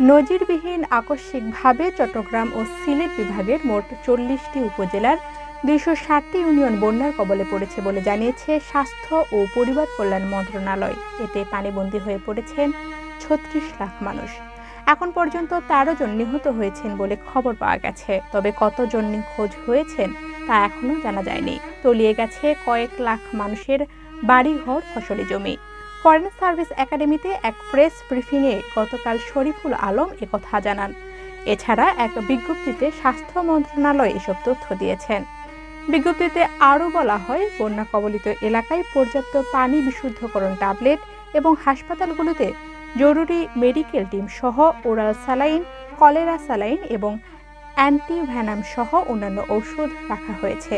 নজিরবিহীন আকস্মিকভাবে চট্টগ্রাম ও সিলেট বিভাগের মোট চল্লিশটি উপজেলার দুইশো ষাটটি ইউনিয়ন বন্যার কবলে পড়েছে বলে জানিয়েছে স্বাস্থ্য ও পরিবার কল্যাণ মন্ত্রণালয়। এতে পানিবন্দী হয়ে পড়েছেন ছত্রিশ লাখ মানুষ। এখন পর্যন্ত তেরো জন নিহত হয়েছেন বলে খবর পাওয়া গেছে। তবে কতজন নিখোঁজ হয়েছেন তা এখনও জানা যায়নি। তলিয়ে গেছে কয়েক লাখ মানুষের বাড়িঘর, ফসলি জমি। ফরেন সার্ভিস একাডেমিতে এক প্রেস ব্রিফিংয়ে গতকাল শরীফুল আলম একথা জানান। এছাড়া এক বিজ্ঞপ্তিতে স্বাস্থ্য মন্ত্রণালয় এসব তথ্য দিয়েছেন। বিজ্ঞপ্তিতে আরও বলা হয় বন্যা কবলিত এলাকায় পর্যাপ্ত পানি বিশুদ্ধকরণ ট্যাবলেট এবং হাসপাতালগুলোতে জরুরি মেডিকেল টিম সহ ওরাল স্যালাইন, কলেরা স্যালাইন এবং অ্যান্টিভ্যানাম সহ অন্যান্য ঔষধ রাখা হয়েছে।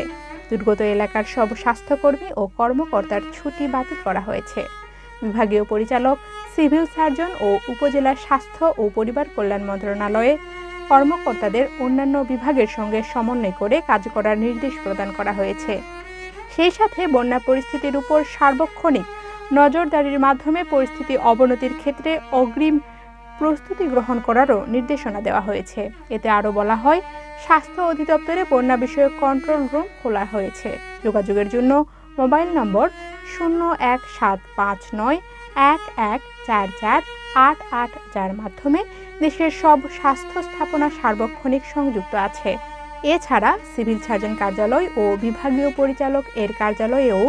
দুর্গত এলাকার সব স্বাস্থ্যকর্মী ও কর্মকর্তার ছুটি বাতিল করা হয়েছে। বিভাগীয় পরিচালক, সিভিল সার্জন ও উপজেলা স্বাস্থ্য ও পরিবার কল্যাণ মন্ত্রণালয়ে কর্মকর্তাদের অন্যান্য বিভাগের সঙ্গে সমন্বয় করে কাজ করার নির্দেশ প্রদান করা হয়েছে। সেই সাথে বন্যা পরিস্থিতির উপর সার্বক্ষণিক নজরদারির মাধ্যমে পরিস্থিতি অবনতির ক্ষেত্রে অগ্রিম প্রস্তুতি গ্রহণ করারও নির্দেশনা দেওয়া হয়েছে। এতে আরও বলা হয়, স্বাস্থ্য অধিদপ্তরে বন্যা বিষয়ক কন্ট্রোল রুম খোলা হয়েছে। যোগাযোগের জন্য মোবাইল নম্বর শূন্য এক সাত পাঁচ নয় এক এক চার চার আট আট যার মাধ্যমে দেশের সব স্বাস্থ্য স্থাপনা সার্বক্ষণিক সংযুক্ত আছে। এছাড়া সিভিল সার্জন কার্যালয় ও বিভাগীয় পরিচালক এর কার্যালয়েও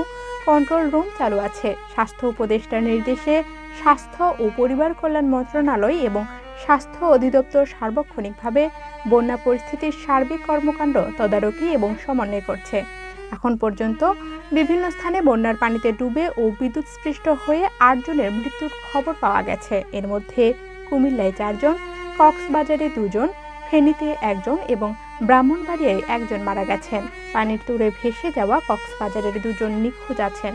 কন্ট্রোল রুম চালু আছে। স্বাস্থ্য উপদেষ্টার নির্দেশে স্বাস্থ্য ও পরিবার কল্যাণ মন্ত্রণালয় এবং স্বাস্থ্য অধিদপ্তর সার্বক্ষণিকভাবে বন্যা পরিস্থিতির সার্বিক কর্মকাণ্ড তদারকি এবং সমন্বয় করছে। এখন পর্যন্ত বিভিন্ন স্থানে বন্যার পানিতে ডুবে ও বিদ্যুৎস্পৃষ্ট হয়ে আটজনের মৃত্যুর খবর পাওয়া গেছে। এর মধ্যে কুমিল্লায় চারজন, কক্সবাজারে দুজন, ফেনীতে একজন এবং ব্রাহ্মণবাড়িয়ায় একজন মারা গেছেন। পানির তুরে ভেসে যাওয়া কক্সবাজারের দুজন নিখোঁজ আছেন।